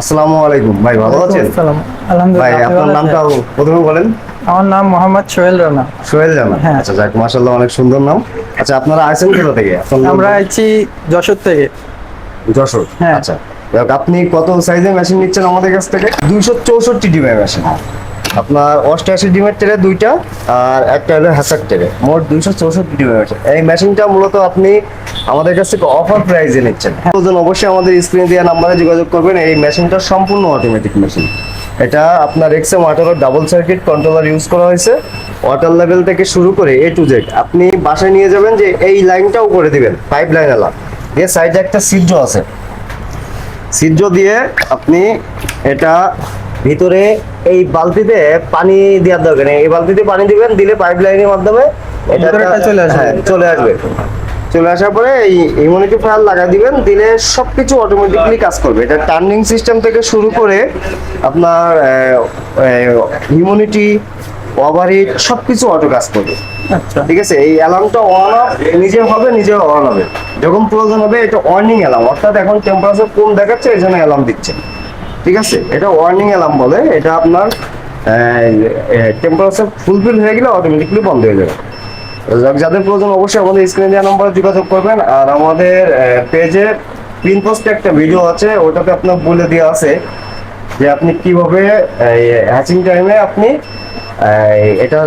আসসালামু আলাইকুম। ভাই ভালো আছেন। ভাই আপনার নামটা প্রথমে বলেন। আমার নাম মোহাম্মদ সোহেল রানা। সোহেল রানা। হ্যাঁ। আচ্ছা যাক মাশাআল্লাহ অনেক সুন্দর নাম। আচ্ছা আপনারা আছেন কোথা থেকে? আমরা আইছি যশোর থেকে। যশোর? হ্যাঁ। আচ্ছা আপনি কত সাইজের মেশিন নিচ্ছেন আমাদের কাছ থেকে? দুইশো চৌষট্টি ডিমের মেশিন আপনার অষ্টআশি ডিমের টেরে দুইটা আর একটা হলো হ্যাসার টেরে মোট দুইশো চৌষট্টি ডিমের এই মেশিনটা মূলত আপনি আমাদের কাছ থেকে অফার প্রাইসে নিচ্ছেন। প্রয়োজন অবশ্যই আমাদের স্ক্রিনে দেওয়া নাম্বারে যোগাযোগ করবেন। এই মেশিনটা সম্পূর্ণ অটোমেটিক মেশিন এটা আপনার এক্সএম ওয়াটারের ডাবল সার্কিট কন্ট্রোলার ইউজ করা হয়েছে। ওয়াটার লেভেল থেকে শুরু করে এ টু জেড আপনি বাসায় নিয়ে যাবেন যে এই লাইনটাও করে দিবেন পাইপ লাইন এলা। দিয়ে সাইডে একটা ছিদ্র আছে। ছিদ্র দিয়ে আপনি এটা ভিতরে এই বালতিতে পানি দেওয়ার দরকার নেই। এই বালতিতে পানি দিবেন দিলে পাইপ লাইনের মাধ্যমে এটা চলে আসবে। হ্যাঁ, চলে আসবে। চলে আসার পরে এই ইমিউনিটি ফায়ার লাগা দিবেন দিলে সবকিছু অটোমেটিকলি কাজ করবে। এটা টার্নিং সিস্টেম থেকে শুরু করে আপনার ইমিউনিটি ওভারহিট সবকিছু অটো কাজ করবে। আচ্ছা। ঠিক আছে? এই অ্যালার্মটা অন অফ নিজে হবে নিজে অন হবে। যখন প্রয়োজন হবে এটা ওয়ার্নিং অ্যালার্ম অর্থাৎ এখন টেম্পারেচার কম দেখাচ্ছে এই জন্য অ্যালার্ম দিচ্ছে। ঠিক আছে? এটা ওয়ার্নিং অ্যালার্ম বলে। এটা আপনার টেম্পারেচার ফুলফিল হয়ে গেলে অটোমেটিকলি বন্ধ হয়ে যাবে। যাদের প্রয়োজন অবশ্যই আমাদের স্ক্রিনে দেওয়া নম্বরে যোগাযোগ করবেন। আর আমাদের পেজে পিন পোস্টে একটা ভিডিও আছে ওটাতে আপনার বলে দেওয়া আছে যে আপনি কীভাবে হ্যাচিং টাইমে আপনি এটা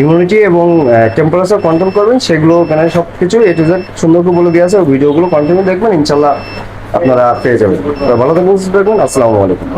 ইমিউনিটি এবং টেম্পারেচার কন্ট্রোল করবেন। সেগুলো ওখানে সব কিছু এ টু সুন্দর করে বলে দেওয়া আছে। ভিডিওগুলো কন্টিনিউ দেখবেন। ইনশাল্লাহ আপনারা পেয়ে যাবেন। ভালো থাকবেন সুস্থ থাকবেন আসসালামু আলাইকুম।